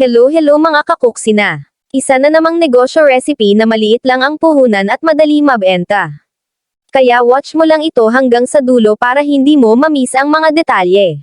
Hello hello mga kakuksina. Isa na namang negosyo recipe na maliit lang ang puhunan at madali mabenta. Kaya watch mo lang ito hanggang sa dulo para hindi mo mamiss ang mga detalye.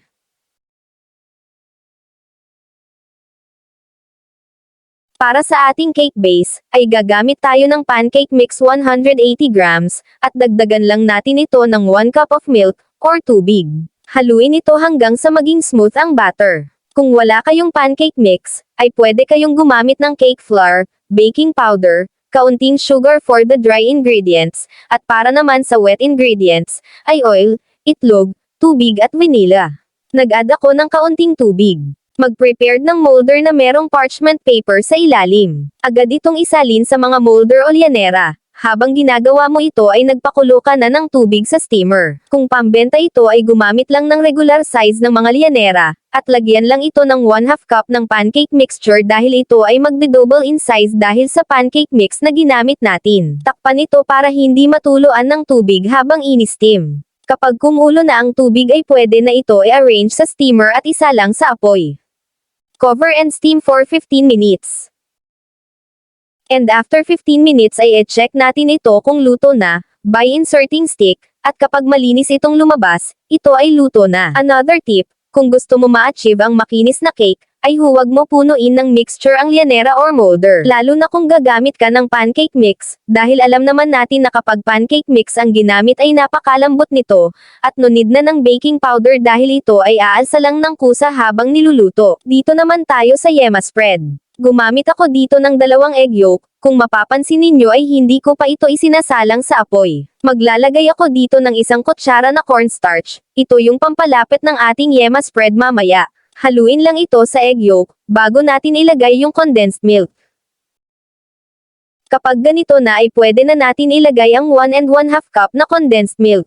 Para sa ating cake base, ay gagamit tayo ng pancake mix 180 grams, at dagdagan lang natin ito ng 1 cup of milk, or tubig. Haluin ito hanggang sa maging smooth ang batter. Kung wala kayong pancake mix, ay pwede kayong gumamit ng cake flour, baking powder, kaunting sugar for the dry ingredients, at para naman sa wet ingredients, ay oil, itlog, tubig at vanilla. Nag-add ako ng kaunting tubig. Mag-prepared ng molder na merong parchment paper sa ilalim. Agad itong isalin sa mga molder o lyanera. Habang ginagawa mo ito ay nagpakulo ka na ng tubig sa steamer. Kung pambenta ito ay gumamit lang ng regular size ng mga lyanera, at lagyan lang ito ng 1 half cup ng pancake mixture dahil ito ay magde-double in size dahil sa pancake mix na ginamit natin. Takpan ito para hindi matuluan ng tubig habang ini-steam. Kapag kumulo na ang tubig ay pwede na ito i-arrange sa steamer at isa lang sa apoy. Cover and steam for 15 minutes. And after 15 minutes ay e-check natin ito kung luto na, by inserting stick, at kapag malinis itong lumabas, ito ay luto na. Another tip, kung gusto mo ma-achieve ang makinis na cake, ay huwag mo punuin ng mixture ang lyanera or molder. Lalo na kung gagamit ka ng pancake mix, dahil alam naman natin na kapag pancake mix ang ginamit ay napakalambot nito, at nunid na ng baking powder dahil ito ay aalsa lang ng kusa habang niluluto. Dito naman tayo sa yema spread. Gumamit ako dito ng dalawang egg yolk, kung mapapansin ninyo ay hindi ko pa ito isinasalang sa apoy. Maglalagay ako dito ng isang kutsara na cornstarch, ito yung pampalapit ng ating yema spread mamaya. Haluin lang ito sa egg yolk, bago natin ilagay yung condensed milk. Kapag ganito na ay pwede na natin ilagay ang 1 and 1 half cup na condensed milk.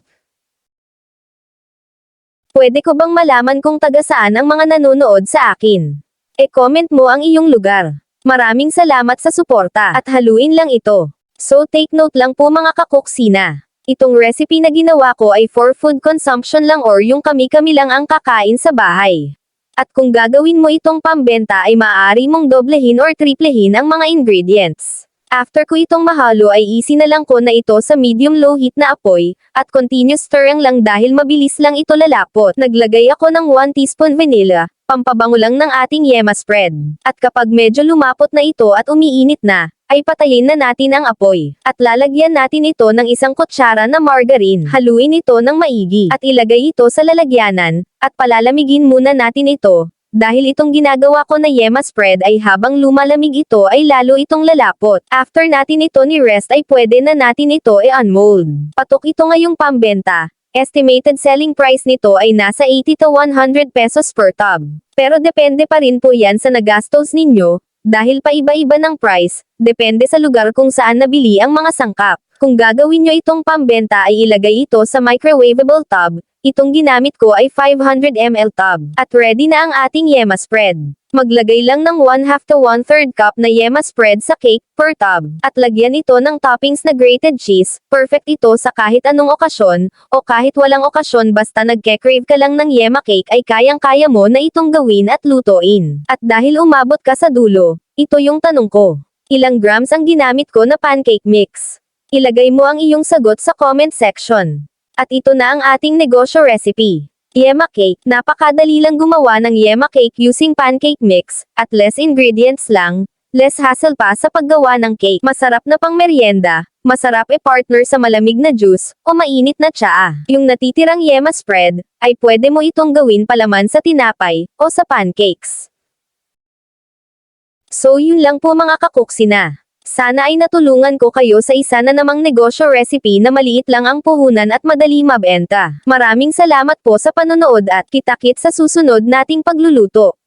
Pwede ko bang malaman kung taga saan ang mga nanonood sa akin? E-comment mo ang iyong lugar. Maraming salamat sa suporta at haluin lang ito. So take note lang po mga kakuksina. Itong recipe na ginawa ko ay for food consumption lang or yung kami-kami lang ang kakain sa bahay. At kung gagawin mo itong pambenta ay maaari mong doblehin or triplehin ang mga ingredients. After ko itong mahalo ay easy na lang ko na ito sa medium-low heat na apoy, at continuous stirring lang dahil mabilis lang ito lalapot. Naglagay ako ng 1 teaspoon vanilla, pampabango lang ng ating yema spread. At kapag medyo lumapot na ito at umiinit na, ay patayin na natin ang apoy. At lalagyan natin ito ng isang kutsara na margarine. Haluin ito ng maigi. At ilagay ito sa lalagyanan, at palalamigin muna natin ito. Dahil itong ginagawa ko na yema spread ay habang lumalamig ito ay lalo itong lalapot. After natin ito ni rest ay pwede na natin ito i-unmold. Patok ito ngayong pambenta. Estimated selling price nito ay nasa 80 to 100 pesos per tub. Pero depende pa rin po yan sa nagastos ninyo, dahil paiba-iba ng price, depende sa lugar kung saan nabili ang mga sangkap. Kung gagawin nyo itong pambenta ay ilagay ito sa microwavable tub, itong ginamit ko ay 500 ml tub. At ready na ang ating yema spread. Maglagay lang ng 1 half to 1 third cup na yema spread sa cake per tub. At lagyan ito ng toppings na grated cheese, perfect ito sa kahit anong okasyon, o kahit walang okasyon basta nagke-crave ka lang ng yema cake ay kayang-kaya mo na itong gawin at lutuin. At dahil umabot ka sa dulo, ito yung tanong ko. Ilang grams ang ginamit ko na pancake mix? Ilagay mo ang iyong sagot sa comment section. At ito na ang ating negosyo recipe. Yema cake. Napakadali lang gumawa ng yema cake using pancake mix, at less ingredients lang, less hassle pa sa paggawa ng cake. Masarap na pang merienda, masarap e-partner sa malamig na juice, o mainit na tsaa. Yung natitirang yema spread, ay pwede mo itong gawin palaman sa tinapay, o sa pancakes. So yun lang po mga kakuksina. Sana ay natulungan ko kayo sa isa na namang negosyo recipe na maliit lang ang puhunan at madali mabenta. Maraming salamat po sa panonood at kita-kit sa susunod nating pagluluto.